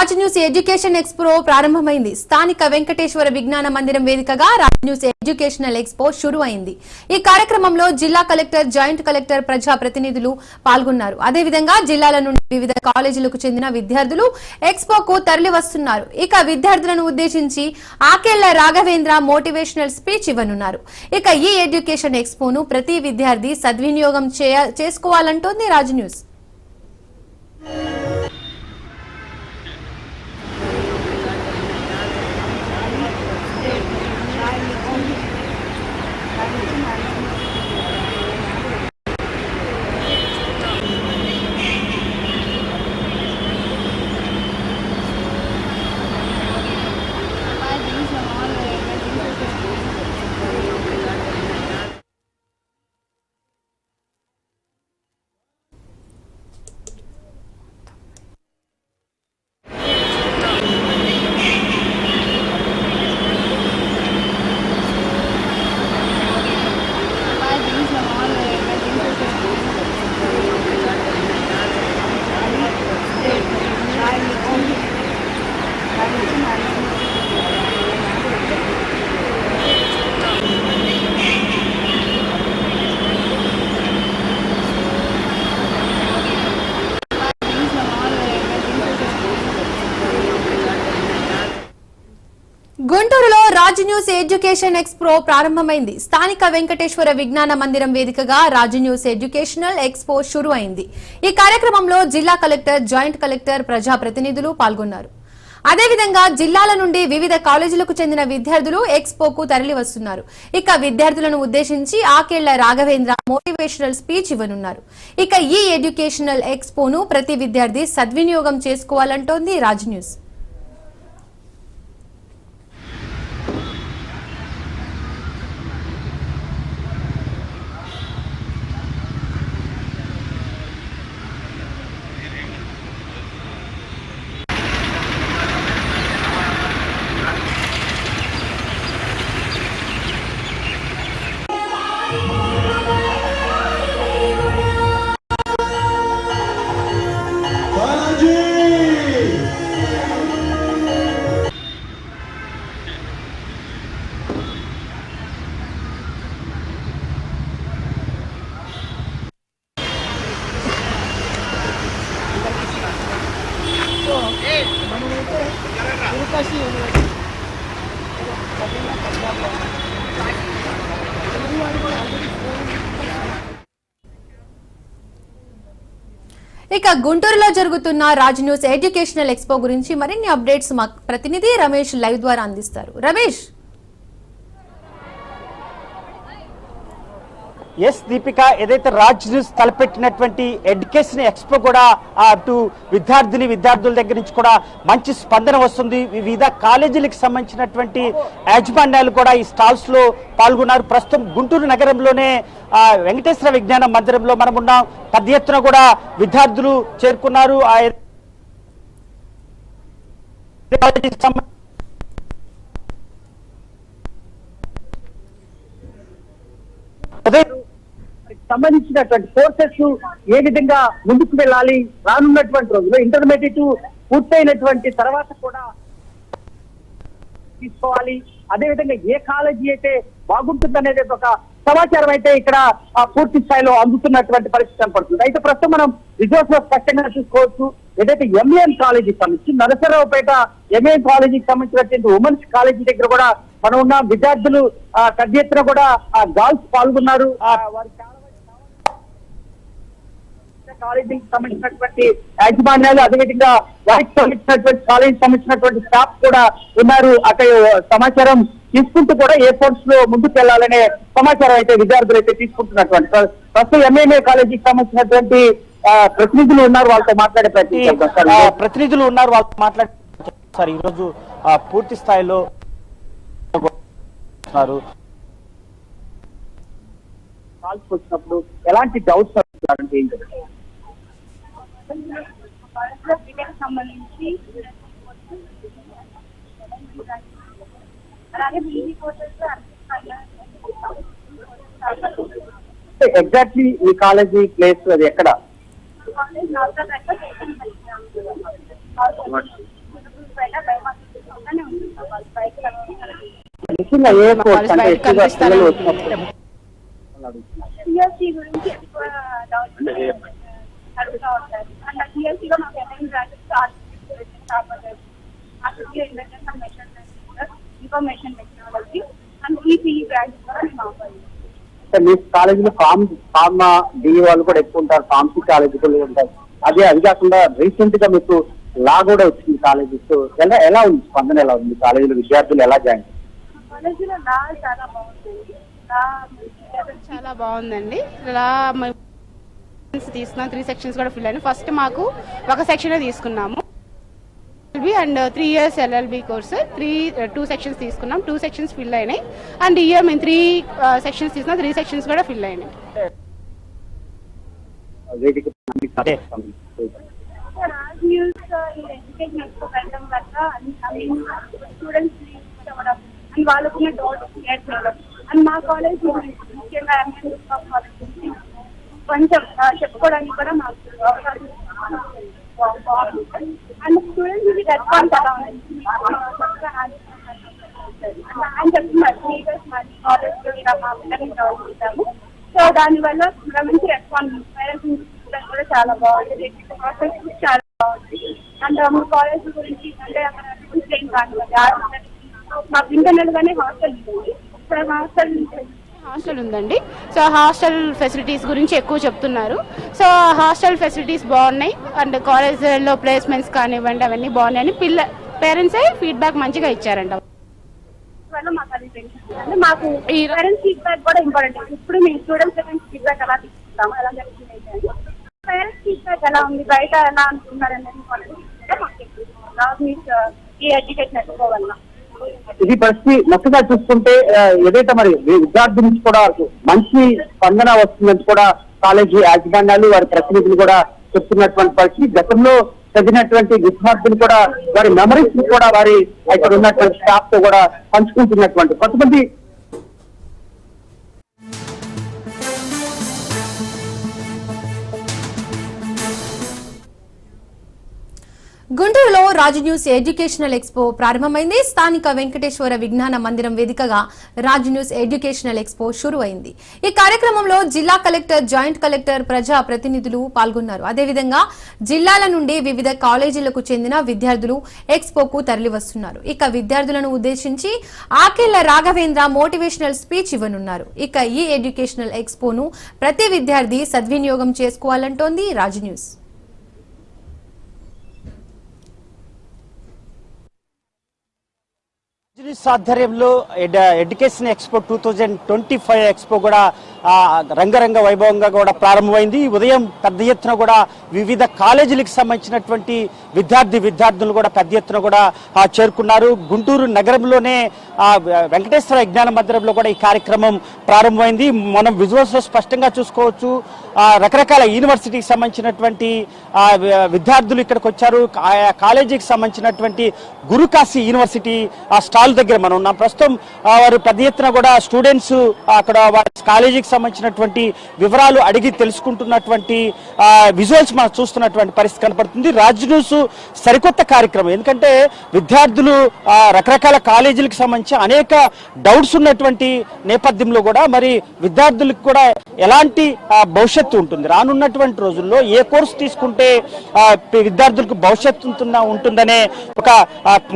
Raj news education expo ప్రారంభమైంది. స్థానిక వెంకటేశ్వర విజ్ఞాన మందిరం వేదికగా రాజ్ న్యూస్ ఎడ్యుకేషనల్ ఎక్స్పో షురు అయింది ఈ కార్యక్రమంలో జిల్లా కలెక్టర్ జాయింట్ కలెక్టర్ ప్రజా ప్రతినిధులు పాల్గొన్నారు. అదేవిధంగా జిల్లాల నుండి వివిధ కాలేజీలకు చెందిన విద్యార్థులు ఎక్స్పోకు తరలి వస్తున్నారు ఇక విద్యార్థులను ఉద్దేశించి ఆకేళ్ళ రాఘవేంద్ర మోటివేషనల్ స్పీచ్ ఇవ్వనున్నారు. ఇక ఈ ఎడ్యుకేషన్ ఎక్స్పోను ప్రతి విద్యార్థి సద్వినియోగం చేయ- చేసుకోవాలంటోంది రాజ్ న్యూస్ గుంటూరులో రాజ్ న్యూస్ ఎడ్యుకేషన్ ఎక్స్పో ప్రారంభమైంది. స్థానిక వెంకటేశ్వర విజ్ఞాన మందిరం వేదికగా రాజ్ న్యూస్ ఎడ్యుకేషనల్ ఎక్స్పో షురు అయింది ఈ కార్యక్రమంలో జిల్లా కలెక్టర్ జాయింట్ కలెక్టర్ ప్రజా ప్రతినిధులు పాల్గొన్నారు. అదేవిధంగా జిల్లాల నుండి వివిధ కాలేజీలకు చెందిన విద్యార్థులు ఎక్స్పోకు తరలి వస్తున్నారు ఇక విద్యార్థులను ఉద్దేశించి ఆకేళ్ళ రాఘవేంద్ర మోటివేషనల్ స్పీచ్ ఇవ్వనున్నారు. ఇక ఈ ఎడ్యుకేషనల్ ఎక్స్పోను ప్రతి విద్యార్థి సద్వినియోగం చేసుకోవాలంటోంది రాజ్ న్యూస్. ఇక గుంటూరులో జరుగుతున్న రాజ్ న్యూస్ ఎడ్యుకేషనల్ ఎక్స్పో గురించి మరిన్ని అప్డేట్స్ మా ప్రతినిధి రమేష్ లైవ్ ద్వారా అందిస్తారు. రమేష్! ఎస్ దీపిక ఏదైతే రాజ్ న్యూస్ తలపెట్టినటువంటి ఎడ్యుకేషన్ ఎక్స్పో కూడా అటు విద్యార్థిని విద్యార్థుల దగ్గర నుంచి కూడా మంచి స్పందన వస్తుంది. వివిధ కాలేజీలకు సంబంధించినటువంటి యాజమాన్యాలు కూడా ఈ స్టాల్స్లో పాల్గొన్నారు. ప్రస్తుతం గుంటూరు నగరంలోనే ఆ, వెంకటేశ్వర విజ్ఞాన మందిరంలో మనం ఉన్నాం. పెద్ద ఎత్తున కూడా విద్యార్థులు చేరుకున్నారు. ఆ కాలేజీకి సంబంధించి ఉదయం సంబంధించినటువంటి కోర్సెస్ ఏ విధంగా ముందుకు వెళ్ళాలి? రానున్నటువంటి రోజుల్లో ఇంటర్మీడియట్ పూర్తయినటువంటి తర్వాత కూడా తీసుకోవాలి. అదేవిధంగా ఏ కాలేజీ అయితే బాగుంటుందనేది ఒక సమాచారం అయితే ఇక్కడ పూర్తి స్థాయిలో అందుతున్నటువంటి పరిస్థితి కనపడుతుంది. అయితే ప్రస్తుతం మనం రిజోర్స్లో స్పష్టంగా చూసుకోవచ్చు. ఏదైతే ఎంఏఎన్ కాలేజీకి సంబంధించి నరసరావుపేట ఎంఏఎన్ కాలేజీకి సంబంధించినటువంటి ఉమెన్స్ కాలేజీ దగ్గర కూడా మనం ఉన్న విద్యార్థులు ఆ, పెద్ద ఎత్తున కూడా గర్ల్స్ పాల్గొన్నారు. ఆ, వారి కాలేజీకి సంబంధించినటువంటి యాజమాన్యాలు అదేవిధంగా వారికి సంబంధించినటువంటి కాలేజీ సంబంధించినటువంటి స్టాఫ్ కూడా ఉన్నారు. అక్కడ సమాచారం తీసుకుంటూ కూడా ఎయిర్పోర్ట్స్లో ముందుకు వెళ్ళాలనే సమాచారం అయితే విద్యార్థులు అయితే తీసుకుంటున్నటువంటి ప్ర- ప్రస్తుతం ఎంఏఏ కాలేజీకి సంబంధించినటువంటి ప్రతినిధులు ఉన్నారు. వాళ్ళతో మాట్లాడే. ఆ, ప్రతినిధులు ఉన్నారు. వాళ్ళతో మాట్లాడి సార్. ఈరోజు పూర్తి స్థాయిలో. కాల్స్ వచ్చినప్పుడు ఎలాంటి డౌట్స్ సంబంధించి అలాగే కోర్సెస్ ఎగ్జాక్ట్లీ ఈ కాలేజీ ప్లేస్ అది ఎక్కడ? కాలేజ్ నాలుగు ముఖ్యంగా ఏ కోర్స్ అంటే ఎక్కువగా పిల్లలు వచ్చినప్పుడు? సిఎస్సి గురించి అడుగుతూ ఉంటారు. అండ్ సిఎస్సిలో మాకు NIN branches industrial measurement information technology and ECE branch కూడా మేము ఆఫర్ మీ కాలేజీలో ఫార్మ్ ఫార్మా డిఈ వాళ్ళు కూడా ఎక్కువ ఉంటారు ఫార్మసీ కాలేజీలు ఉంటారు. అదే అది కాకుండా రీసెంట్గా మీకు లా కూడా వచ్చింది కాలేజీ సో ఎలా ఎలా ఉంది? స్పందన ఎలా ఉంది? కాలేజీలో విద్యార్థులు ఎలా జాయిన్ కాలేజీలో లా చాలా బాగుంటుంది లా చాలా బాగుందండి. మేము తీసుకున్నాం త్రీ సెక్షన్స్ కూడా ఫిల్ అయినాయి. ఫస్ట్ మాకు ఒక సెక్షన్ తీసుకున్నాము. LLB and three years LLB course three two sections తీసుకున్నాం టూ సెక్షన్స్ ఫిల్ అయినాయి అండ్ ఇయర్ మేము త్రీ సెక్షన్స్ తీసుకున్నాం త్రీ సెక్షన్స్ కూడా ఫిల్ అయినాయి వాళ్ళకున్న డౌట్స్ క్లియర్ చేయడం అండ్ మా కాలేజ్ ముఖ్యంగా కొంచెం చెప్పుకోవడానికి కూడా మాకు అవకాశం అండ్ స్టూడెంట్స్ ఇది రెస్పాన్స్ ఎలా ఉంది. ఆయన చెప్తున్నారు టీచర్స్ మరి కాలేజ్లో ఇలా మా పిల్లల్ని చదువుకుంటాము. సో దానివల్ల మంచి రెస్పాన్స్ పేరెంట్స్ కూడా చాలా బాగుంది. ప్రాసెస్ కూడా చాలా బాగుంది. అండ్ మా కాలేజ్ గురించి అంటే అక్కడ రూల్స్ ఏం కానివ్వండి ఆ- ఇంటర్నల్ గానే హాస్టల్ ఉంది. సో హాస్టల్ హాస్టల్ ఉందండి. సో హాస్టల్ ఫెసిలిటీస్ గురించి ఎక్కువ చెప్తున్నారు. సో హాస్టల్ ఫెసిలిటీస్ బాగున్నాయి. అండ్ కాలేజ్లో ప్లేస్మెంట్స్ కానివ్వండి అవన్నీ బాగున్నాయని పిల్ల పేరెంట్సే ఫీడ్బ్యాక్ మంచిగా ఇచ్చారంట. వల్ల మాకు ఈ- పేరెంట్స్ ఫీడ్బ్యాక్ కూడా ఇంపార్టెంట్ ఇప్పుడు మీ స్టూడెంట్స్ ఫీడ్బ్యాక్ ఎలా తీసుకుంటాము ఎలా జరుగుతుంది పేరెంట్స్ ఫీడ్బ్యాక్ ఎలా ఉంది? బయట ఎలా అనుకుంటున్నారు అనేది మాకు ఈ ఎడ్యుకేషన్ ఎక్కువ ఇది పరిస్థితి మొత్తగా చూసుకుంటే ఏదైతే మరి విద్యార్థి నుంచి కూడా మంచి స్పందన వస్తుందని కూడా కాలేజీ యాజమాన్యాలు వారి ప్రతినిధులు కూడా చెప్తున్నటువంటి పరిస్థితి. గతంలో చదివినటువంటి విద్యార్థులు కూడా వారి మెమరీస్ కూడా వారి అక్కడ ఉన్నటువంటి స్టాఫ్తో కూడా పంచుకుంటున్నటువంటి కొంతమంది గుంటూరులో రాజు న్యూస్ ఎడ్యుకేషనల్ ఎక్స్పో ప్రారంభమైంది. స్థానిక వెంకటేశ్వర విజ్ఞాన మందిరం వేదికగా రాజు న్యూస్ ఎడ్యుకేషనల్ ఎక్స్పో షురు అయింది ఈ కార్యక్రమంలో జిల్లా కలెక్టర్ జాయింట్ కలెక్టర్ ప్రజా ప్రతినిధులు పాల్గొన్నారు. అదేవిధంగా జిల్లాల నుండి వివిధ కాలేజీలకు చెందిన విద్యార్థులు ఎక్స్పోకు తరలివస్తున్నారు. ఇక విద్యార్థులను ఉద్దేశించి ఆకేళ్ళ రాఘవేంద్ర మోటివేషనల్ స్పీచ్ ఇవ్వనున్నారు. ఇక ఈ ఎడ్యుకేషనల్ ఎక్స్పోను ప్రతి విద్యార్థి సద్వినియోగం చేసుకోవాలంటోంది రాజు న్యూస్. ఆధ్వర్యంలో education expo two thousand twenty five expo కూడా రంగరంగ వైభవంగా కూడా ప్రారంభమైంది. ఈ ఉదయం పెద్ద ఎత్తున కూడా వివిధ కాలేజీలకు సంబంధించినటువంటి విద్యార్థి విద్యార్థులు కూడా పెద్ద ఎత్తున కూడా చేరుకున్నారు. గుంటూరు నగరంలోనే వెంకటేశ్వర విజ్ఞాన మందిరంలో కూడా ఈ కార్యక్రమం ప్రారంభమైంది. మనం విజువల్స్లో స్పష్టంగా చూసుకోవచ్చు. రకరకాల యూనివర్సిటీకి సంబంధించినటువంటి విద్యార్థులు ఇక్కడికి వచ్చారు. కాలేజీకి సంబంధించినటువంటి గురుకాశీ యూనివర్సిటీ ఆ స్టాల్ దగ్గర మనం ఉన్నాం. ప్రస్తుతం వారు పెద్ద ఎత్తున కూడా స్టూడెంట్స్ అక్కడ వారి కాలేజీకి సంబంధించినటువంటి వివరాలు అడిగి తెలుసుకుంటున్నటువంటి విజువల్స్ మనం చూస్తున్నటువంటి పరిస్థితి కనపడుతుంది. రాజ్ న్యూస్ సరికొత్త కార్యక్రమం. ఎందుకంటే విద్యార్థులు రకరకాల కాలేజీలకు సంబంధించి అనేక డౌట్స్ ఉన్నటువంటి నేపథ్యంలో కూడా మరి విద్యార్థులకు కూడా ఎలాంటి భవిష్యత్తు ఉంటుంది. రానున్నటువంటి రోజుల్లో ఏ కోర్సు తీసుకుంటే విద్యార్థులకు భవిష్యత్తు ఉంటుందనే ఒక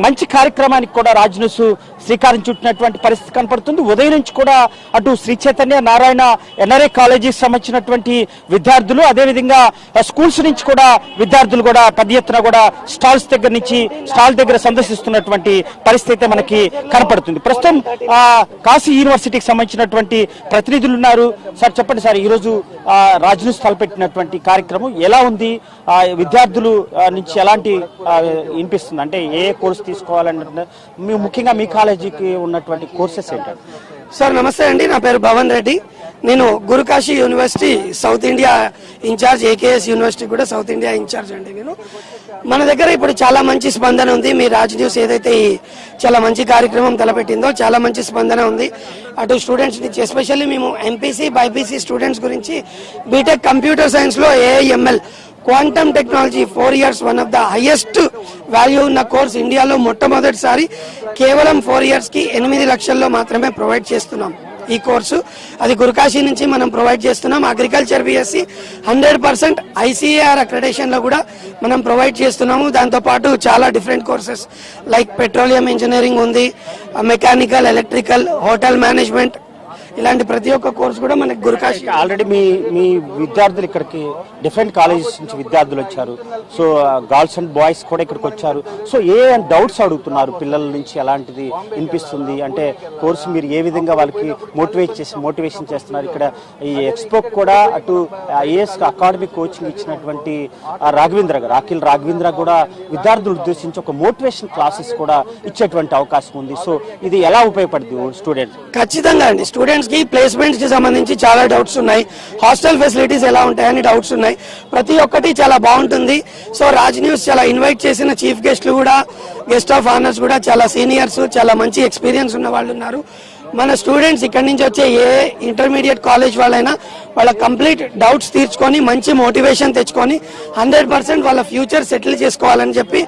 మంచి కార్యక్రమానికి కూడా రాజ్ న్యూస్ శ్రీకారం చుట్టినటువంటి పరిస్థితి కనపడుతుంది. ఉదయం నుంచి కూడా అటు శ్రీ చైతన్య నారాయణ ఎన్ఆర్ఏ కాలేజీకి సంబంధించినటువంటి విద్యార్థులు అదేవిధంగా స్కూల్స్ నుంచి కూడా విద్యార్థులు కూడా పెద్ద ఎత్తున కూడా స్టాల్స్ దగ్గర నుంచి స్టాల్ దగ్గర సందర్శిస్తున్నటువంటి పరిస్థితి మనకి కనపడుతుంది. ప్రస్తుతం ఆ, కాశీ యూనివర్సిటీకి సంబంధించినటువంటి ప్రతినిధులు ఉన్నారు. సార్ చెప్పండి సార్ ఈరోజు ఆ, రాజ్ న్యూస్ తలపెట్టినటువంటి కార్యక్రమం ఎలా ఉంది? ఆ, విద్యార్థులు నుంచి ఎలాంటి వినిపిస్తుంది? అంటే ఏ కోర్సు తీసుకోవాలంటే మీ ముఖ్యంగా మీ కాలేజీకి ఉన్నటువంటి కోర్సెస్ ఏంటంటే సార్ నమస్తే అండి. నా పేరు భవన్ రెడ్డి. నేను Gurukashi university south India incharge AKS university కూడా సౌత్ ఇండియా ఇన్ఛార్జ్ అండి నేను. మన దగ్గర ఇప్పుడు చాలా మంచి స్పందన ఉంది. మీ రాజ్ న్యూస్ ఏదైతే చాలా మంచి కార్యక్రమం తలపెట్టిందో చాలా మంచి స్పందన ఉంది. అటు స్టూడెంట్స్ నుంచి ఎస్పెషల్లీ మేము ఎంపీసీ బైపీసీ స్టూడెంట్స్ గురించి బీటెక్ కంప్యూటర్ సైన్స్లో AIML quantum technology four years one of the highest value ఉన్న కోర్స్ ఇండియాలో మొట్టమొదటిసారి కేవలం ఫోర్ ఇయర్స్కి ఎనిమిది లక్షల్లో మాత్రమే ప్రొవైడ్ చేస్తున్నాం ఈ కోర్సు అది గురుకాశీ నుంచి మనం ప్రొవైడ్ చేస్తున్నాం. Agriculture BSc hundred percent ICAR అక్రెడేషన్లో కూడా మనం ప్రొవైడ్ చేస్తున్నాము. దాంతో పాటు చాలా different courses like petroleum engineering ఉంది మెకానికల్ ఎలక్ట్రికల్ హోటల్ మేనేజ్మెంట్ ఇలాంటి ప్రతి ఒక్క కోర్స్ కూడా మనకి గురుకాశీ ఆల్రెడీ మీ మీ విద్యార్థులు ఇక్కడికి డిఫరెంట్ కాలేజెస్ నుంచి విద్యార్థులు వచ్చారు. సో గర్ల్స్ అండ్ బాయ్స్ కూడా ఇక్కడికి వచ్చారు. సో ఏ డౌట్స్ అడుగుతున్నారు పిల్లల నుంచి ఎలాంటిది వినిపిస్తుంది? అంటే కోర్సు మీరు ఏ విధంగా వాళ్ళకి మోటివేట్ చేసి మోటివేషన్ చేస్తున్నారు? ఇక్కడ ఈ ఎక్స్పో కూడా అటు ఐఏఎస్ అకాడమిక్ కోచింగ్ ఇచ్చినటువంటి రాఘవేంద్ర గారు అఖిల్ రాఘవేంద్ర కూడా విద్యార్థులు ఉద్దేశించి ఒక మోటివేషన్ క్లాసెస్ కూడా ఇచ్చేటువంటి అవకాశం ఉంది. సో ఇది ఎలా ఉపయోగపడుతుంది స్టూడెంట్? ఖచ్చితంగా అండి. స్టూడెంట్స్ కి ప్లేస్మెంట్స్కి సంబంధించి చాలా డౌట్స్ ఉన్నాయి. హాస్టల్ ఫెసిలిటీస్ ఎలా ఉంటాయని డౌట్స్ ఉన్నాయి. ప్రతి ఒక్కటి చాలా బాగుంటుంది. సో రాజ్ న్యూస్ చాలా ఇన్వైట్ చేసిన చీఫ్ గెస్ట్లు కూడా గెస్ట్ ఆఫ్ ఆనర్స్ కూడా చాలా సీనియర్స్ చాలా మంచి ఎక్స్పీరియన్స్ ఉన్న వాళ్ళు ఉన్నారు. మన స్టూడెంట్స్ ఇక్కడి నుంచి వచ్చే ఏ ఇంటర్మీడియట్ కాలేజ్ వాళ్ళైనా వాళ్ళ కంప్లీట్ డౌట్స్ తీర్చుకొని మంచి మోటివేషన్ తెచ్చుకొని హండ్రెడ్ పర్సెంట్ వాళ్ళ ఫ్యూచర్ సెటిల్ చేసుకోవాలని చెప్పి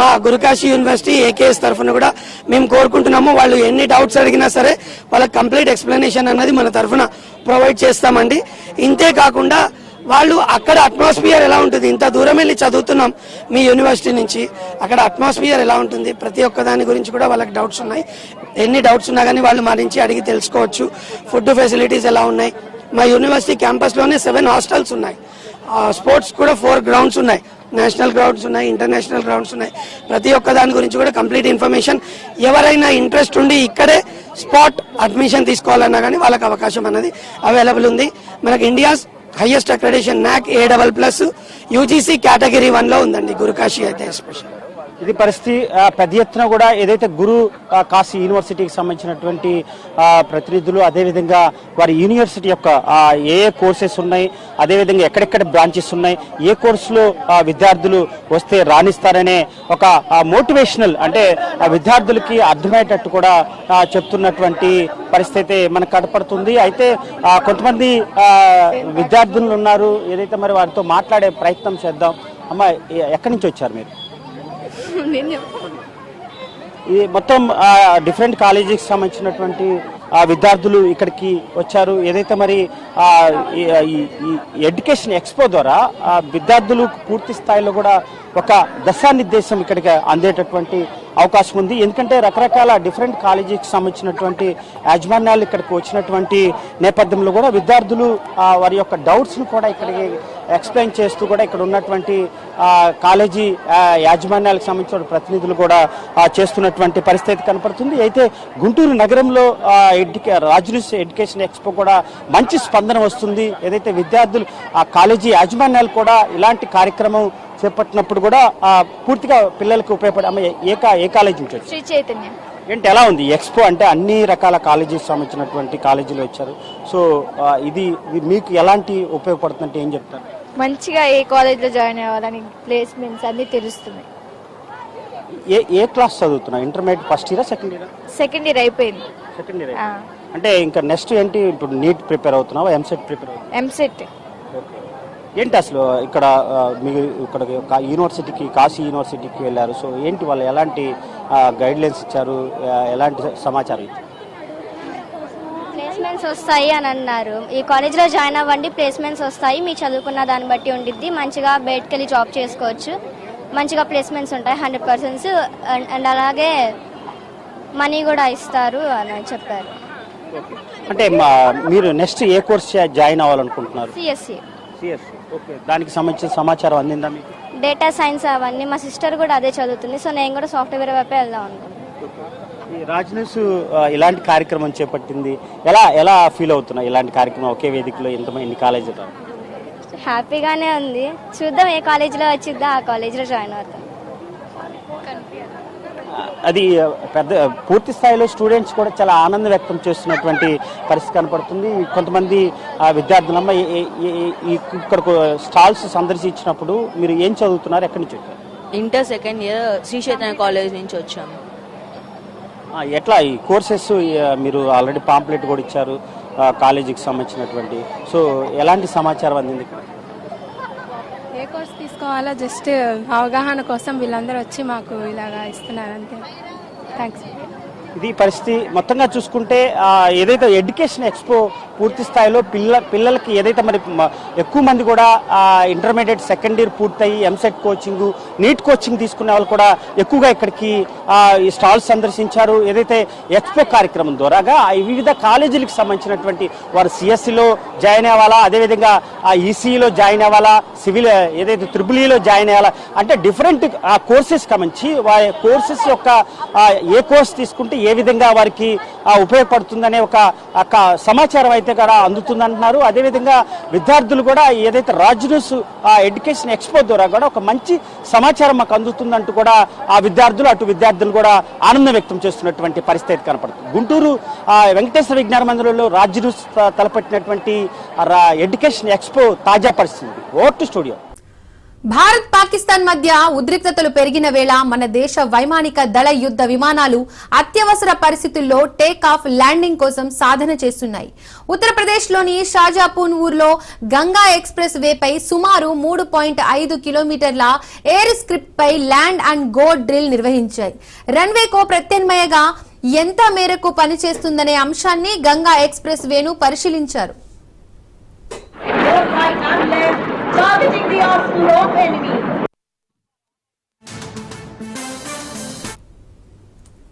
మా గురుకాశీ యూనివర్సిటీ ఏకేఎస్ తరఫున కూడా మేము కోరుకుంటున్నాము. వాళ్ళు ఎన్ని డౌట్స్ అడిగినా సరే వాళ్ళ కంప్లీట్ ఎక్స్ప్లెనేషన్ అన్నది మన తరఫున ప్రొవైడ్ చేస్తామండి. ఇంతే కాకుండా వాళ్ళు అక్కడ అట్మాస్ఫియర్ ఎలా ఉంటుంది? ఇంత దూరం వెళ్ళి చదువుతున్నాం మీ యూనివర్సిటీ నుంచి. అక్కడ అట్మాస్ఫియర్ ఎలా ఉంటుంది? ప్రతి ఒక్క దాని గురించి కూడా వాళ్ళకి డౌట్స్ ఉన్నాయి. ఎన్ని డౌట్స్ ఉన్నా కానీ వాళ్ళు మా నుంచి అడిగి తెలుసుకోవచ్చు. ఫుడ్ ఫెసిలిటీస్ ఎలా ఉన్నాయి? మా యూనివర్సిటీ క్యాంపస్లోనే సెవెన్ హాస్టల్స్ ఉన్నాయి. స్పోర్ట్స్ కూడా ఫోర్ గ్రౌండ్స్ ఉన్నాయి. నేషనల్ గ్రౌండ్స్ ఉన్నాయి ఇంటర్నేషనల్ గ్రౌండ్స్ ఉన్నాయి. ప్రతి ఒక్క దాని గురించి కూడా కంప్లీట్ ఇన్ఫర్మేషన్ ఎవరైనా ఇంట్రెస్ట్ ఉండి ఇక్కడే స్పాట్ అడ్మిషన్ తీసుకోవాలన్నా కానీ వాళ్ళకి అవకాశం అనేది అవైలబుల్ ఉంది. మనకి India's highest accreditation NAAC A double plus UGC category వన్లో ఉందండి గురుకాశీ అయితే ఎస్పెషల్ ఇది పరిస్థితి పెద్ద ఎత్తున కూడా ఏదైతే గురు కాశీ యూనివర్సిటీకి సంబంధించినటువంటి ప్రతినిధులు అదేవిధంగా వారి యూనివర్సిటీ యొక్క ఏ ఏ కోర్సెస్ ఉన్నాయి అదేవిధంగా ఎక్కడెక్కడ బ్రాంచెస్ ఉన్నాయి ఏ కోర్సులో ఆ, విద్యార్థులు వస్తే రాణిస్తారనే ఒక మోటివేషనల్ అంటే ఆ విద్యార్థులకి అర్థమయ్యేటట్టు కూడా చెప్తున్నటువంటి పరిస్థితి మనకు కనపడుతుంది. అయితే కొంతమంది విద్యార్థులు ఉన్నారు. ఏదైతే మరి వారితో మాట్లాడే ప్రయత్నం చేద్దాం. అమ్మ ఎక్కడి నుంచి వచ్చారు మీరు? ఇది మొత్తం డిఫరెంట్ కాలేజీకి సంబంధించినటువంటి ఆ, విద్యార్థులు ఇక్కడికి వచ్చారు. ఏదైతే మరి ఈ ఎడ్యుకేషన్ ఎక్స్పో ద్వారా ఆ, విద్యార్థులు పూర్తి స్థాయిలో కూడా ఒక దశానిర్దేశం ఇక్కడికి అందేటటువంటి అవకాశం ఉంది. ఎందుకంటే రకరకాల డిఫరెంట్ కాలేజీకి సంబంధించినటువంటి యాజమాన్యాలు ఇక్కడికి వచ్చినటువంటి నేపథ్యంలో కూడా విద్యార్థులు వారి యొక్క డౌట్స్ను కూడా ఇక్కడికి ఎక్స్ప్లెయిన్ చేస్తూ కూడా ఇక్కడ ఉన్నటువంటి కాలేజీ యాజమాన్యాలకు సంబంధించిన ప్రతినిధులు కూడా చేస్తున్నటువంటి పరిస్థితి కనపడుతుంది. అయితే గుంటూరు నగరంలో ఎడ్యుకే రాజునిస్ ఎడ్యుకేషన్ ఎక్స్పో కూడా మంచి స్పందన వస్తుంది. ఏదైతే విద్యార్థులు ఆ కాలేజీ యాజమాన్యాలు కూడా ఇలాంటి కార్యక్రమం చేపట్టినప్పుడు కూడా ఆ, పూర్తిగా పిల్లలకు ఉపయోగపడే అమ్మ ఏ- ఏ కాలేజీ నుంచి? శ్రీ చైతన్య. ఏంటి ఎలా ఉంది? ఎక్స్పో అంటే అన్ని రకాల కాలేజీకి సంబంధించినటువంటి కాలేజీలు వచ్చారు. సో ఇది మీకు ఎలాంటి ఉపయోగపడుతుందంటే ఏం చెప్తారు? మంచిగా ఏ కాలేజ్లో జాయిన్ అవ్వాలని ప్లేస్మెంట్స్ అన్ని తెలుస్తున్నాయి. ఏ ఏ క్లాస్ చదువుతున్నావు? Intermediate first year second year? Second year అయిపోయింది. సెకండ్ ఇయర్ అంటే ఇంకా నెక్స్ట్ ఏంటి? ఇప్పుడు నీట్ ప్రిపేర్ అవుతున్నావా? ఎంసెట్ ప్రిపేర్ అవుతున్నావా? ఎంసెట్. ఏంటి అసలు ఇక్కడ మీరు ఇక్కడ యూనివర్సిటీకి కాశీ యూనివర్సిటీకి వెళ్ళారు. సో ఏంటి వాళ్ళు ఎలాంటి గైడ్ లైన్స్ ఇచ్చారు? ఎలాంటి సమాచారం ప్లేస్మెంట్స్ వస్తాయి అని అన్నారు. ఈ కాలేజ్లో జాయిన్ అవ్వండి ప్లేస్మెంట్స్ వస్తాయి. మీ చదువుకున్న దాన్ని బట్టి ఉండిద్ది. మంచిగా బయటకు వెళ్ళి జాబ్ చేసుకోవచ్చు. మంచిగా ప్లేస్మెంట్స్ ఉంటాయి హండ్రెడ్ పర్సెంట్స్ అండ్ అలాగే మనీ కూడా ఇస్తారు అని చెప్పారు. అంటే మా మీరు నెక్స్ట్ ఏ కోర్స్ జాయిన్ అవ్వాలనుకుంటున్నారు? సిఎస్సి ఓకే దానికి సంబంధించిన సమాచారం అందిందా మీకు? డేటా సైన్స్ అవన్నీ మా సిస్టర్ కూడా అదే చదువుతుంది. సో నేను కూడా సాఫ్ట్వేర్ వైపే వెళ్దాం అనుకుంటున్నాను. ఈ రాజ్ న్యూస్ ఆ, ఇలాంటి కార్యక్రమం చేపట్టింది. ఎలా ఎలా ఫీల్ అవుతున్నా ఇలాంటి కార్యక్రమం? ఒకే వేదికలో ఇంతమంది ఇన్ని కాలేజీలు? హ్యాపీగానే ఉంది. చూద్దాం ఏ కాలేజీలో వచ్చిద్దా? ఆ కాలేజీలో జాయిన్ అవుతాం. అది పెద్ద పూర్తి స్థాయిలో స్టూడెంట్స్ కూడా చాలా ఆనందం వ్యక్తం చేస్తున్నటువంటి పరిస్థితి కనపడుతుంది. కొంతమంది ఆ, విద్యార్థులమ్మ ఇక్కడ స్టాల్స్ సందర్శించినప్పుడు మీరు ఏం చదువుతున్నారు? ఎక్కడి నుంచి వచ్చారు? Inter second year Sri Chaitanya college నుంచి వచ్చాము ఎట్లా? ఈ కోర్సెస్ మీరు ఆల్రెడీ పాంప్లెట్ కూడా ఇచ్చారు కాలేజీకి సంబంధించినటువంటి. సో ఎలాంటి సమాచారం అందింది ఇక్కడ? ఏ కోర్స్ తీసుకోవాలో? జస్ట్ అవగాహన కోసం వీళ్ళందరూ వచ్చి మాకు ఇలాగా ఇస్తున్నారు అంతే థ్యాంక్స్ ఇది పరిస్థితి. మొత్తంగా చూసుకుంటే ఏదైతే ఎడ్యుకేషన్ ఎక్స్పో పూర్తి స్థాయిలో పిల్ల పిల్లలకి ఏదైతే మరి ఎక్కువ మంది కూడా ఇంటర్మీడియట్ సెకండ్ ఇయర్ పూర్తయి ఎంసెట్ కోచింగ్ నీట్ కోచింగ్ తీసుకునే వాళ్ళు కూడా ఎక్కువగా ఇక్కడికి ఈ స్టాల్స్ సందర్శించారు. ఏదైతే ఎక్స్పో కార్యక్రమం ద్వారాగా వివిధ కాలేజీలకు సంబంధించినటువంటి వారు సిఎస్సిలో జాయిన్ అవ్వాలా అదేవిధంగా ఆ ఈసీఈలో జాయిన్ అవ్వాలా సివిల్ ఏదైతే త్రిబుల్ ఈలో జాయిన్ అవ్వాలా అంటే డిఫరెంట్ ఆ కోర్సెస్ కమించి వారి కోర్సెస్ యొక్క ఏ కోర్స్ తీసుకుంటే ఏ విధంగా వారికి ఉపయోగపడుతుందనే ఒక సమాచారం అయితే కూడా అందుతుందంటున్నారు. అదేవిధంగా విద్యార్థులు కూడా ఏదైతే రాజ్ న్యూస్ ఆ ఎడ్యుకేషన్ ఎక్స్పో ద్వారా కూడా ఒక మంచి సమాచారం మాకు అందుతుందంటూ కూడా ఆ విద్యార్థులు అటు విద్యార్థులు కూడా ఆనందం వ్యక్తం చేస్తున్నటువంటి పరిస్థితి కనపడుతుంది. గుంటూరు ఆ, వెంకటేశ్వర విజ్ఞాన మందిరంలో రాజ్ న్యూస్ తలపెట్టినటువంటి రా- ఎడ్యుకేషన్ ఎక్స్పో తాజా పరిస్థితి. Over to studio. Bharat Pakistan మధ్య ఉద్రిక్తతలు పెరిగిన వేళ మన దేశ వైమానిక దళ యుద్ధ విమానాలు అత్యవసర పరిస్థితుల్లో టేక్ ఆఫ్ ల్యాండింగ్ కోసం సాధన చేస్తున్నాయి. ఉత్తరప్రదేశ్లోని షాజాపూన్ ఊర్లో గంగా ఎక్స్ప్రెస్ వేపై సుమారు మూడు పాయింట్ ఐదు కిలోమీటర్ల ఎయిర్ స్క్రిప్ట్ పై ల్యాండ్ అండ్ గో డ్రిల్ నిర్వహించాయి. రన్వేకో ప్రత్యామ్నాయంగా ఎంత మేరకు పనిచేస్తుందనే అంశాన్ని గంగా ఎక్స్ప్రెస్ వేను పరిశీలించారు.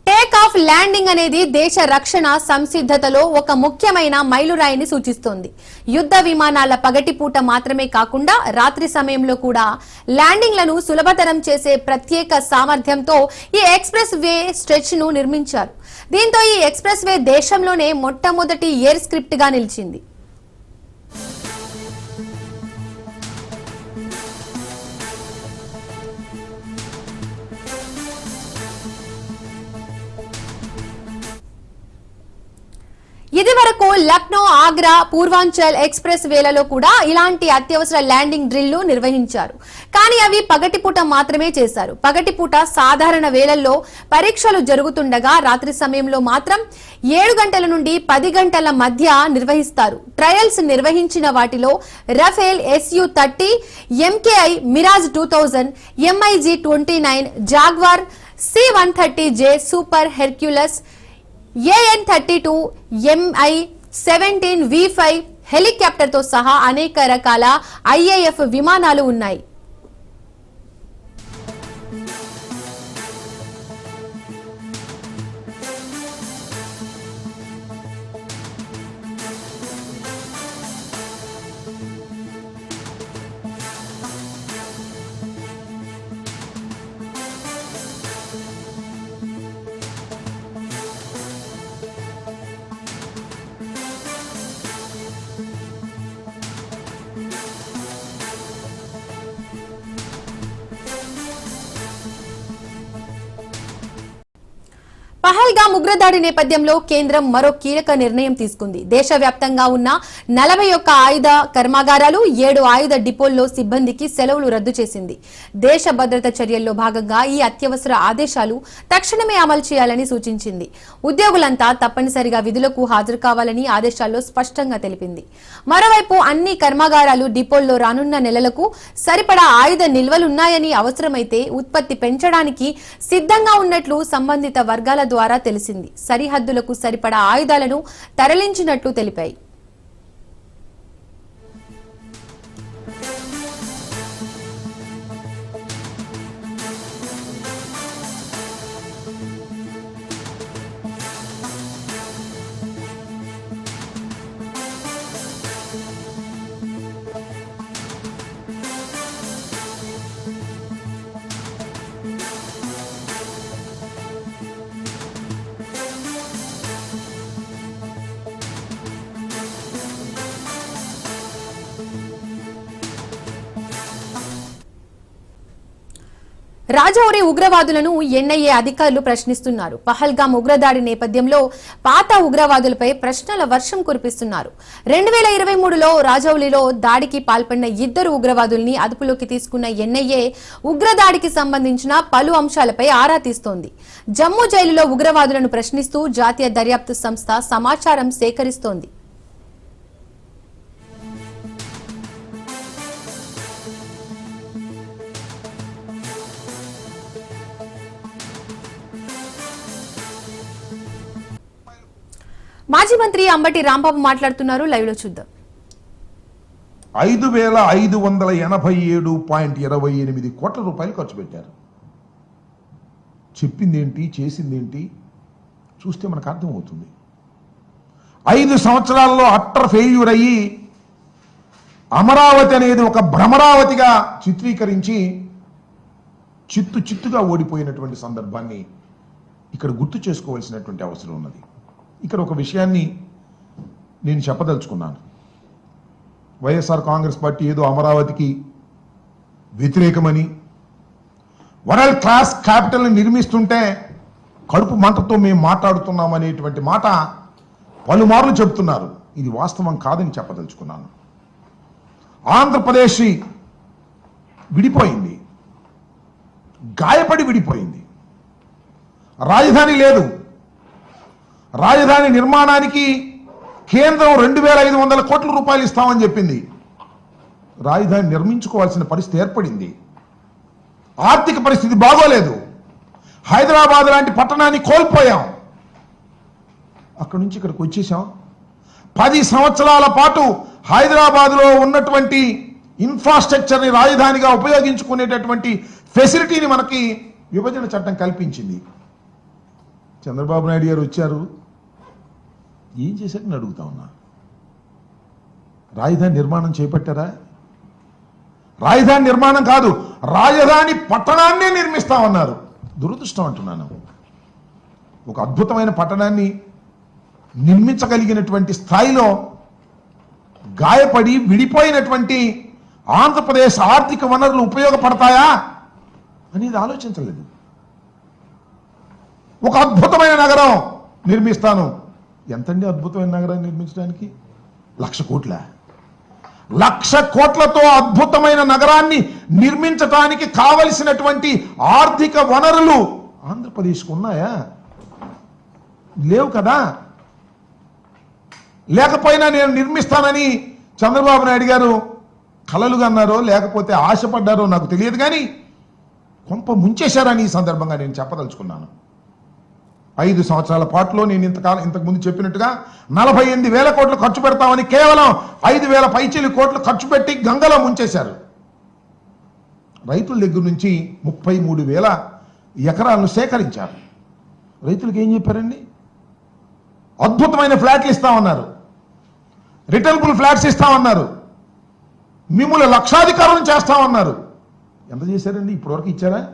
టేక్ ఆఫ్ ల్యాండింగ్ అనేది దేశ రక్షణ సంసిద్ధతలో ఒక ముఖ్యమైన మైలురాయిని సూచిస్తోంది. యుద్ధ విమానాల పగటిపూట మాత్రమే కాకుండా రాత్రి సమయంలో కూడా ల్యాండింగ్లను సులభతరం చేసే ప్రత్యేక సామర్థ్యంతో ఈ ఎక్స్ప్రెస్ వే స్ట్రెచ్ను నిర్మించారు. దీంతో ఈ ఎక్స్ప్రెస్ వే దేశంలోనే మొట్టమొదటి ఎయిర్ స్క్రిప్ట్గా నిలిచింది. ఇది వరకు లక్నో ఆగ్రా పూర్వాంచల్ ఎక్స్ప్రెస్ వేలలో కూడా ఇలాంటి అత్యవసర ల్యాండింగ్ డ్రిల్లు నిర్వహించారు. కానీ అవి పగటిపూట మాత్రమే చేశారు. పగటిపూట సాధారణ వేళల్లో పరీక్షలు జరుగుతుండగా రాత్రి సమయంలో మాత్రం ఏడు గంటల నుండి పది గంటల మధ్య నిర్వహిస్తారు. ట్రయల్స్ నిర్వహించిన వాటిలో Rafale SU thirty MKI Mirage two thousand MiG twenty nine Jaguar C one thirty J super Hercules AN thirty two MI seventeen V five హెలికాప్టర్తో సహా అనేక రకాల ఐఏఎఫ్ విమానాలు ఉన్నాయి. పహల్గామ్ ఉగ్రదాడి నేపథ్యంలో కేంద్రం మరో కీలక నిర్ణయం తీసుకుంది. దేశవ్యాప్తంగా ఉన్న నలభై ఒక్క ఆయుధ కర్మాగారాలు ఏడు ఆయుధ డిపోల్లో సిబ్బందికి సెలవులు రద్దు చేసింది. దేశ భద్రత చర్యల్లో భాగంగా ఈ అత్యవసర ఆదేశాలు తక్షణమే అమలు చేయాలని సూచించింది. ఉద్యోగులంతా తప్పనిసరిగా విధులకు హాజరు కావాలని ఆదేశాల్లో స్పష్టంగా తెలిపింది. మరోవైపు అన్ని కర్మాగారాలు డిపోల్లో రానున్న నెలలకు సరిపడా ఆయుధ నిల్వలున్నాయని అవసరమైతే ఉత్పత్తి పెంచడానికి సిద్ధంగా ఉన్నట్లు సంబంధిత వర్గాల ద్వారా ద్వారా తెలిసింది. సరిహద్దులకు సరిపడా ఆయుధాలను తరలించినట్లు తెలిపాయి. రాజౌరి ఉగ్రవాదులను ఎన్ఐఏ అధికారులు ప్రశ్నిస్తున్నారు. పహల్గామ్ ఉగ్రదాడి నేపథ్యంలో పాత ఉగ్రవాదులపై ప్రశ్నల వర్షం కురిపిస్తున్నారు. రెండు వేల ఇరవై మూడులో రాజౌలిలో దాడికి పాల్పడిన ఇద్దరు ఉగ్రవాదుల్ని అదుపులోకి తీసుకున్న ఎన్ఐఏ ఉగ్రదాడికి సంబంధించిన పలు అంశాలపై ఆరా తీస్తోంది. జమ్మూ జైలులో ఉగ్రవాదులను ప్రశ్నిస్తూ జాతీయ దర్యాప్తు సంస్థ సమాచారం సేకరిస్తోంది. మాజీ మంత్రి అంబటి రాంబాబు మాట్లాడుతున్నారు. లైవ్లో చూద్దాం. ఐదు వేల ఐదు వందల ఎనభై ఏడు పాయింట్ ఇరవై ఎనిమిది కోట్ల రూపాయలు ఖర్చు పెట్టారు. చెప్పిందేంటి చేసిందేంటి చూస్తే మనకు అర్థమవుతుంది. ఐదు సంవత్సరాల్లో అట్టర్ ఫెయిల్యూర్ అయ్యి అమరావతి అనేది ఒక భ్రమరావతిగా చిత్రీకరించి చిత్తు చిత్తుగా ఓడిపోయినటువంటి సందర్భాన్ని ఇక్కడ గుర్తు చేసుకోవాల్సినటువంటి అవసరం ఉన్నది. ఇక్కడ ఒక విషయాన్ని నేను చెప్పదలుచుకున్నాను. వైఎస్ఆర్ కాంగ్రెస్ పార్టీ ఏదో అమరావతికి వ్యతిరేకమని వరల్డ్ క్లాస్ క్యాపిటల్ని నిర్మిస్తుంటే కడుపు మంటతో మేము మాట్లాడుతున్నాం అనేటువంటి మాట పలుమార్లు చెబుతున్నారు. ఇది వాస్తవం కాదని చెప్పదలుచుకున్నాను. ఆంధ్రప్రదేశ్ విడిపోయింది. గాయపడి విడిపోయింది. రాజధాని లేదు. రాజధాని నిర్మాణానికి కేంద్రం రెండు వేల ఐదు వందల కోట్ల రూపాయలు ఇస్తామని చెప్పింది. రాజధాని నిర్మించుకోవాల్సిన పరిస్థితి ఏర్పడింది. ఆర్థిక పరిస్థితి బాగోలేదు. హైదరాబాద్ లాంటి పట్టణాన్ని కోల్పోయాం. అక్కడి నుంచి ఇక్కడికి వచ్చేసాం. పది సంవత్సరాల పాటు హైదరాబాద్లో ఉన్నటువంటి ఇన్ఫ్రాస్ట్రక్చర్ని రాజధానిగా ఉపయోగించుకునేటటువంటి ఫెసిలిటీని మనకి విభజన చట్టం కల్పించింది. చంద్రబాబు నాయుడు గారు వచ్చారు. ఏం చేశారని అడుగుతా ఉన్నా? రాజధాని నిర్మాణం చేపట్టారా? రాజధాని నిర్మాణం కాదు రాజధాని పట్టణాన్నే నిర్మిస్తామన్నారు దురదృష్టం అంటున్నాను. ఒక అద్భుతమైన పట్టణాన్ని నిర్మించగలిగినటువంటి స్థాయిలో గాయపడి విడిపోయినటువంటి ఆంధ్రప్రదేశ్ ఆర్థిక వనరులు ఉపయోగపడతాయా అనేది ఆలోచించలేదు. ఒక అద్భుతమైన నగరం నిర్మిస్తాను. ఎంతండి అద్భుతమైన నగరాన్ని నిర్మించడానికి? లక్ష కోట్ల? లక్ష కోట్లతో అద్భుతమైన నగరాన్ని నిర్మించటానికి కావలసినటువంటి ఆర్థిక వనరులు ఆంధ్రప్రదేశ్కు ఉన్నాయా? లేవు కదా? లేకపోయినా నేను నిర్మిస్తానని చంద్రబాబు నాయుడు గారు కలలుగా అన్నారో లేకపోతే ఆశపడ్డారో నాకు తెలియదు కానీ కొంప ముంచేశారని ఈ సందర్భంగా నేను చెప్పదలుచుకున్నాను. ఐదు సంవత్సరాల పాటులో నేను ఇంతకాలం ఇంతకుముందు చెప్పినట్టుగా నలభై ఎనిమిది వేల కోట్లు ఖర్చు పెడతామని కేవలం ఐదు వేల పైచీలు కోట్లు ఖర్చు పెట్టి గంగలో ముంచేశారు. రైతుల దగ్గర నుంచి ముప్పై మూడు వేల ఎకరాలను సేకరించారు. రైతులకు ఏం చెప్పారండి? అద్భుతమైన ఫ్లాట్లు ఇస్తామన్నారు. రిటర్నబుల్ ఫ్లాట్స్ ఇస్తామన్నారు. మిమ్మల్ని లక్షాధికారులను చేస్తామన్నారు. ఎంత చేశారండి? ఇప్పటివరకు ఇచ్చారా?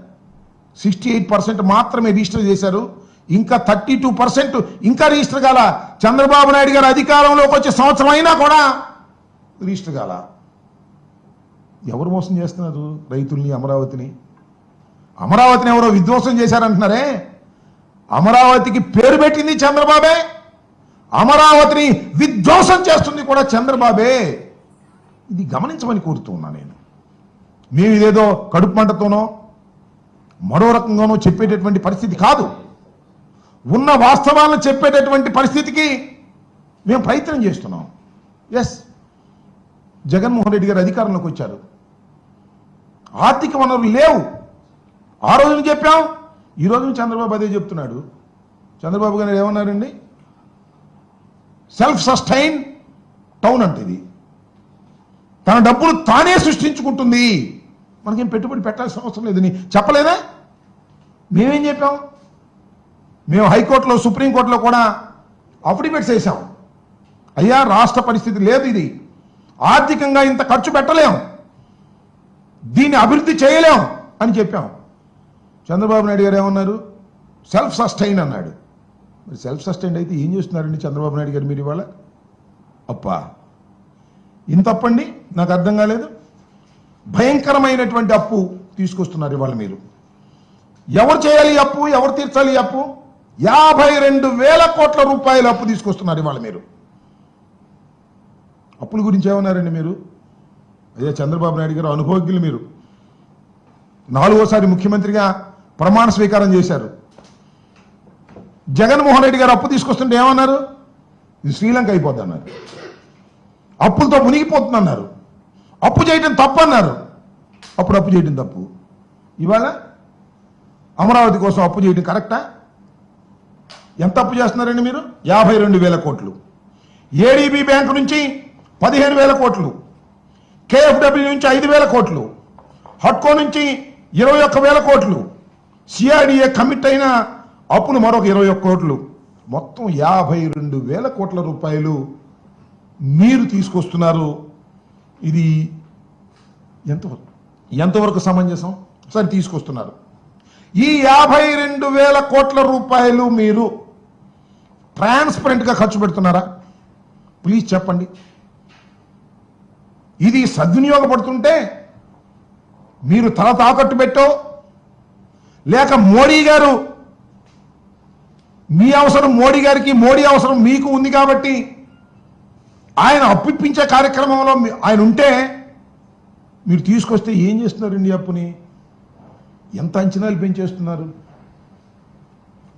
సిక్స్టీ ఎయిట్ పర్సెంట్ మాత్రమే రిజిస్టర్ చేశారు. ఇంకా థర్టీ టూ పర్సెంట్ ఇంకా రిజిస్టర్ కాల. చంద్రబాబు నాయుడు గారు అధికారంలోకి వచ్చే సంవత్సరం అయినా కూడా రిజిస్టర్ కాల. ఎవరు మోసం చేస్తున్నారు రైతుల్ని అమరావతిని? అమరావతిని ఎవరో విధ్వంసం చేశారంటున్నారే? అమరావతికి పేరు పెట్టింది చంద్రబాబే. అమరావతిని విధ్వంసం చేస్తుంది కూడా చంద్రబాబే. ఇది గమనించమని కోరుతున్నా నేను. మేము ఇదేదో కడుపు మంటతోనో మరో రకంగానో చెప్పేటటువంటి పరిస్థితి కాదు. ఉన్న వాస్తవాలను చెప్పేటటువంటి పరిస్థితికి మేము ప్రయత్నం చేస్తున్నాం. ఎస్ జగన్మోహన్ రెడ్డి గారు అధికారంలోకి వచ్చారు. ఆర్థిక వనరులు లేవు. ఆ రోజున చెప్పాం ఈ రోజున చంద్రబాబు అదే చెప్తున్నాడు. చంద్రబాబు గారు ఏమన్నారండి? సెల్ఫ్ సస్టైన్ టౌన్ అంటే ఇది తన డబ్బులు తానే సృష్టించుకుంటుంది. మనకేం పెట్టుబడి పెట్టాల్సిన అవసరం లేదని చెప్పలేదా? మేమేం చెప్పాం? మేము హైకోర్టులో సుప్రీంకోర్టులో కూడా అఫిడవిట్స్ వేసాం అయ్యా రాష్ట్ర పరిస్థితి లేదు ఇది. ఆర్థికంగా ఇంత ఖర్చు పెట్టలేం. దీన్ని అభివృద్ధి చేయలేం అని చెప్పాం. చంద్రబాబు నాయుడు గారు ఏమన్నారు? సెల్ఫ్ సస్టైన్ అన్నాడు. మరి సెల్ఫ్ సస్టైన్ అయితే ఏం చేస్తున్నారండి చంద్రబాబు నాయుడు గారు మీరు ఇవాళ? అప్పా ఇంత అప్పండి నాకు అర్థం కాలేదు. భయంకరమైనటువంటి అప్పు తీసుకొస్తున్నారు ఇవాళ మీరు. ఎవరు చేయాలి ఈ అప్పు? ఎవరు తీర్చాలి ఈ అప్పు? యాభై రెండు వేల కోట్ల రూపాయలు అప్పు తీసుకొస్తున్నారు ఇవాళ మీరు. అప్పుల గురించి ఏమన్నారండి మీరు? అదే చంద్రబాబు నాయుడు గారు అనుభవజ్ఞులు మీరు. నాలుగోసారి ముఖ్యమంత్రిగా ప్రమాణ స్వీకారం చేశారు. జగన్మోహన్ రెడ్డి గారు అప్పు తీసుకొస్తుంటే ఏమన్నారు? ఇది శ్రీలంక అయిపోద్ది అన్నారు అప్పులతో మునిగిపోతుందన్నారు. అప్పు చేయడం తప్పు అన్నారు అప్పుడు అప్పు చేయడం తప్పు. ఇవాళ అమరావతి కోసం అప్పు చేయడం కరెక్టా? ఎంత అప్పు చేస్తున్నారండి మీరు? యాభై రెండు వేల కోట్లు. ఏడీబీ బ్యాంకు నుంచి పదిహేను వేల కోట్లు. కేఎఫ్డబ్ల్యూ నుంచి ఐదు వేల కోట్లు. హట్కో నుంచి ఇరవై ఒక్క వేల కోట్లు. సిఆర్డిఏ కమిట్ అయిన అప్పులు మరొక ఇరవై ఒక్క కోట్లు. మొత్తం యాభై రెండు వేల కోట్ల రూపాయలు మీరు తీసుకొస్తున్నారు. ఇది ఎంతవరకు? ఎంతవరకు సమంజసం? సరే తీసుకొస్తున్నారు. ఈ యాభై రెండు వేల కోట్ల రూపాయలు మీరు ట్రాన్స్పరెంట్గా ఖర్చు పెడుతున్నారా? ప్లీజ్ చెప్పండి. ఇది సద్వినియోగపడుతుంటే మీరు తల తాకట్టు పెట్టో లేక మోడీ గారు మీ అవసరం మోడీ గారికి మోడీ అవసరం మీకు ఉంది కాబట్టి ఆయన అప్పిప్పించే కార్యక్రమంలో ఆయన ఉంటే మీరు తీసుకొస్తే ఏం చేస్తున్నారండి ఈ అప్పుని? ఎంత అంచనాలు పెంచేస్తున్నారు?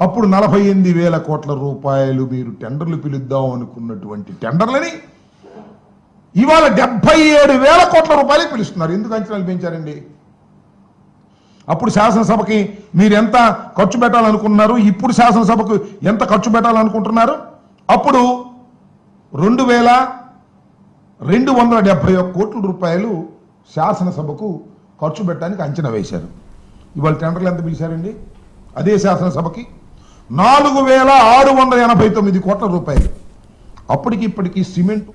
అప్పుడు నలభై ఎనిమిది వేల కోట్ల రూపాయలు మీరు టెండర్లు పిలుద్దాం అనుకున్నటువంటి టెండర్లని ఇవాళ డెబ్బై ఏడు వేల కోట్ల రూపాయలు పిలుస్తున్నారు. ఎందుకు అంచనాలు పెంచారండి? అప్పుడు శాసనసభకి మీరు ఎంత ఖర్చు పెట్టాలనుకున్నారు? ఇప్పుడు శాసనసభకు ఎంత ఖర్చు పెట్టాలనుకుంటున్నారు? అప్పుడు రెండు వేల రెండు వందల డెబ్బై ఒక్క కోట్ల రూపాయలు శాసనసభకు ఖర్చు పెట్టడానికి అంచనా వేశారు. ఇవాళ టెండర్లు ఎంత పిలిచారండి? అదే శాసనసభకి నాలుగు వేల ఆరు వందల ఎనభై తొమ్మిది కోట్ల రూపాయలు. అప్పటికి ఇప్పటికీ సిమెంట్